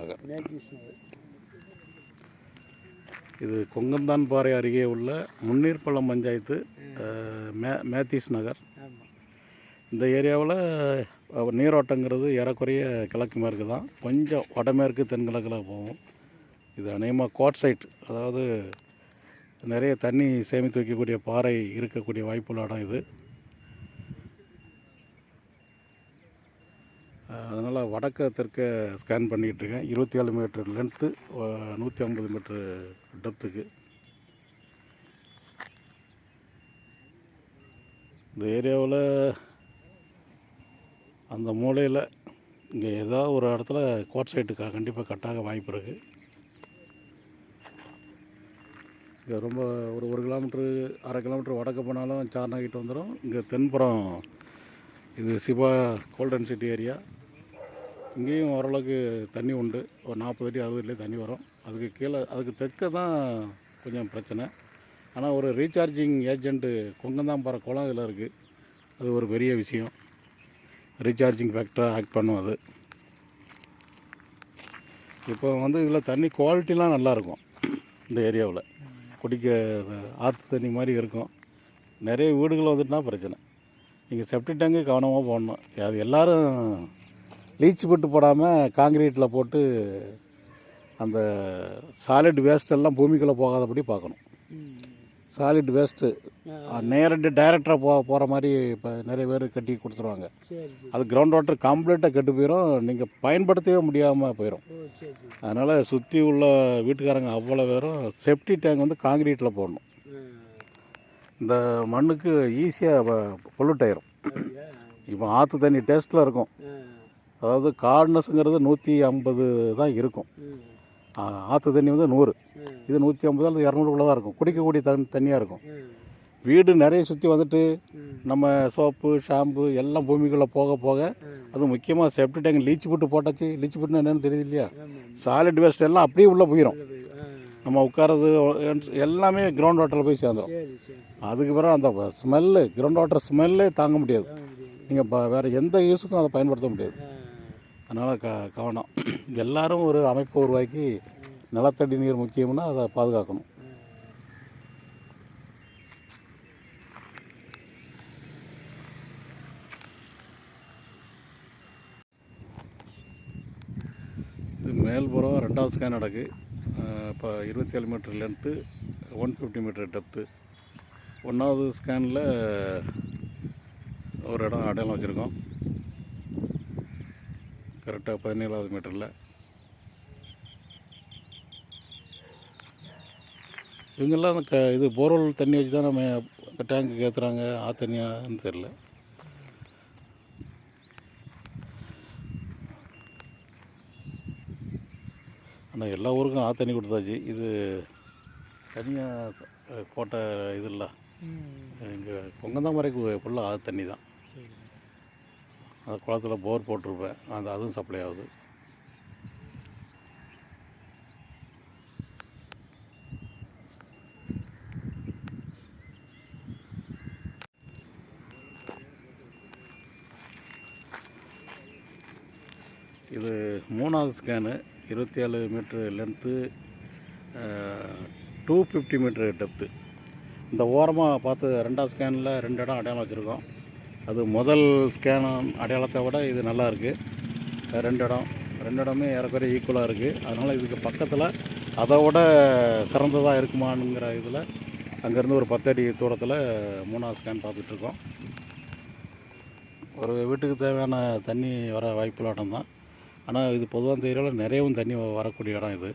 நகர். Matthews இது கொங்கந்தான் அருகே உள்ள முன்னீர்பள்ளம் பஞ்சாயத்து மே மேத்தீஸ் நகர். இந்த ஏரியாவில் நீரோட்டங்கிறது ஏறக்குறைய கிழக்கு மேற்கு தான். கொஞ்சம் வடமேற்கு தென்கிழக்கில் போகும். இது அநேகமாக கோட் சைட் அதாவது நிறைய தண்ணி சேமித்து வைக்கக்கூடிய பாறை இருக்கக்கூடிய வாய்ப்புள்ள இடம் இது. அதனால் வடக்க தெற்க ஸ்கேன் பண்ணிகிட்டு இருக்கேன் இருபத்தி ஏழு மீட்டர் லென்த்து நூற்றி ஐம்பது மீட்ரு டெப்த்துக்கு இந்த ஏரியாவில் அந்த மூலையில் இங்கே ஏதாவது ஒரு இடத்துல கோட் சைட்டு க கண்டிப்பாக கட்டாக வாய்ப்பு இருக்குது இங்கே ரொம்ப ஒரு ஒரு கிலோமீட்ரு அரை கிலோமீட்ரு வடக்கு போனாலும் சார்னாகிட்டு வந்துடும் இங்கே தென்புறம் இது சிவா கோல்டன் சிட்டி ஏரியா இங்கேயும் ஓரளவுக்கு தண்ணி உண்டு. ஒரு நாற்பது அடி அறுபது அடி தண்ணி வரும். அதுக்கு கீழே அதுக்கு தெற்க தான் கொஞ்சம் பிரச்சனை. ஆனால் ஒரு ரீசார்ஜிங் ஏஜென்ட்டு கொங்கந்தாம்பாறை குளம் இதில் இருக்குது அது ஒரு பெரிய விஷயம். ரீசார்ஜிங் ஃபேக்டராக ஆக்ட் பண்ணும் அது. இப்போ வந்து இதில் தண்ணி குவாலிட்டிலாம் நல்லாயிருக்கும் இந்த ஏரியாவில் குடிக்க ஆற்று தண்ணி மாதிரி இருக்கும். நிறைய வீடுகள் வந்துட்டுனா பிரச்சனை. நீங்கள் செப்டி டேங்கு கவனமாக போடணும். அது எல்லோரும் லீச் போட்டு போடாமல் காங்கிரீட்டில் போட்டு அந்த சாலிட் வேஸ்ட் எல்லாம் பூமிக்குள்ளே போகாதபடி பார்க்கணும். சாலிட் வேஸ்ட்டு நேரடி டைரக்டராக போ போகிற மாதிரி இப்போ நிறைய பேர் கட்டி கொடுத்துருவாங்க. அது கிரவுண்ட் வாட்டர் கம்ப்ளீட்டாக கெட்டு போயிடும் நீங்கள் பயன்படுத்தவே முடியாமல் போயிடும் அதனால் சுற்றி உள்ள வீட்டுக்காரங்க அவ்வளோ பேரும் செப்டி டேங்க் வந்து காங்கிரீட்டில் போடணும். இந்த மண்ணுக்கு ஈஸியாக பொல்யூட் ஆயிரும். இப்போ ஆற்று தண்ணி டேஸ்ட்டில் இருக்கும். அதாவது கார்ட்னஸ்ங்கிறது நூற்றி ஐம்பது தான் இருக்கும். ஆற்று தண்ணி வந்து நூறு. இது நூற்றி ஐம்பது அல்லது இரநூறுக்குள்ளே தான் இருக்கும். குடிக்கக்கூடிய தண்ணி தண்ணியாக இருக்கும். வீடு நிறைய சுற்றி வந்துட்டு நம்ம சோப்பு ஷாம்பு எல்லாம் பூமிக்குள்ளே போக போக அது முக்கியமாக செப்டி டேங்க் லீச்சு போட்டு போட்டாச்சு. லீச்சு போட்டுனா என்னென்னு தெரியுது இல்லையா? சாலிட் வேஸ்ட் எல்லாம் அப்படியே உள்ளே போயிடும் நம்ம உட்காரது எல்லாமே கிரவுண்ட் வாட்டரில் போய் சேர்ந்துடும் அதுக்கு பிறகு அந்த ஸ்மெல்லு கிரவுண்ட் வாட்டர் ஸ்மெல்லே தாங்க முடியாது. நீங்கள் வேறு எந்த யூஸுக்கும் அதை பயன்படுத்த முடியாது. அதனால் க கவனம். எல்லாரும் ஒரு அமைப்பை உருவாக்கி நிலத்தடி நீர் முக்கியம்னா அதை பாதுகாக்கணும். இது மேல்புறம் ரெண்டாவது ஸ்கேன் நடக்கு. இப்போ இருபத்தி ஏழு metre length one fifty metre depth ஒன்றாவது ஸ்கேனில் ஒரு இடம் அடையாளம் வச்சுருக்கோம். கரெக்டாக பதினேழாவது மீட்டரில். இவங்கெல்லாம் அந்த க இது போர்வெல் தண்ணி வச்சு தான் நம்ம இந்த டேங்க்கு ஏற்றுறாங்க ஆ தண்ணியான்னு தெரில ஆனால் எல்லா ஊருக்கும் ஆ தண்ணி கொடுத்தாச்சு. இது தனியாக போட்ட இது இல்லை. இங்கே கொங்கந்தாமரைக்கு ஃபுல்லாக ஆ தண்ணி தான். அந்த குளத்தில் போர் போட்டிருப்பேன். அந்த அதுவும் சப்ளை ஆகுது. இது மூணாவது ஸ்கேனு இருபத்தி ஏழு metre length two fifty metre depth இந்த ஓரமாக பார்த்து ரெண்டாவது ஸ்கேனில் ரெண்டு இடம் அடையாளம் வச்சுருக்கோம். அது முதல் ஸ்கேன் அடையாளத்தை விட இது நல்லா இருக்குது ரெண்டு இடம். ரெண்டு இடமே ஏறக்குறைய ஈக்குவலாக இருக்குது அதனால் இதுக்கு பக்கத்தில் அதை விட சிறந்ததாக இருக்குமானுங்கிற இதில் அங்கேருந்து ஒரு பத்தடி தூரத்தில் மூணாவது ஸ்கேன் பார்த்துட்ருக்கோம் ஒரு வீட்டுக்கு தேவையான தண்ணி வர வாய்ப்புள்ள இடம் தான் ஆனால் இது பொதுவாக இந்த ஏரியாவில் நிறையவும் தண்ணி வரக்கூடிய இடம் இது.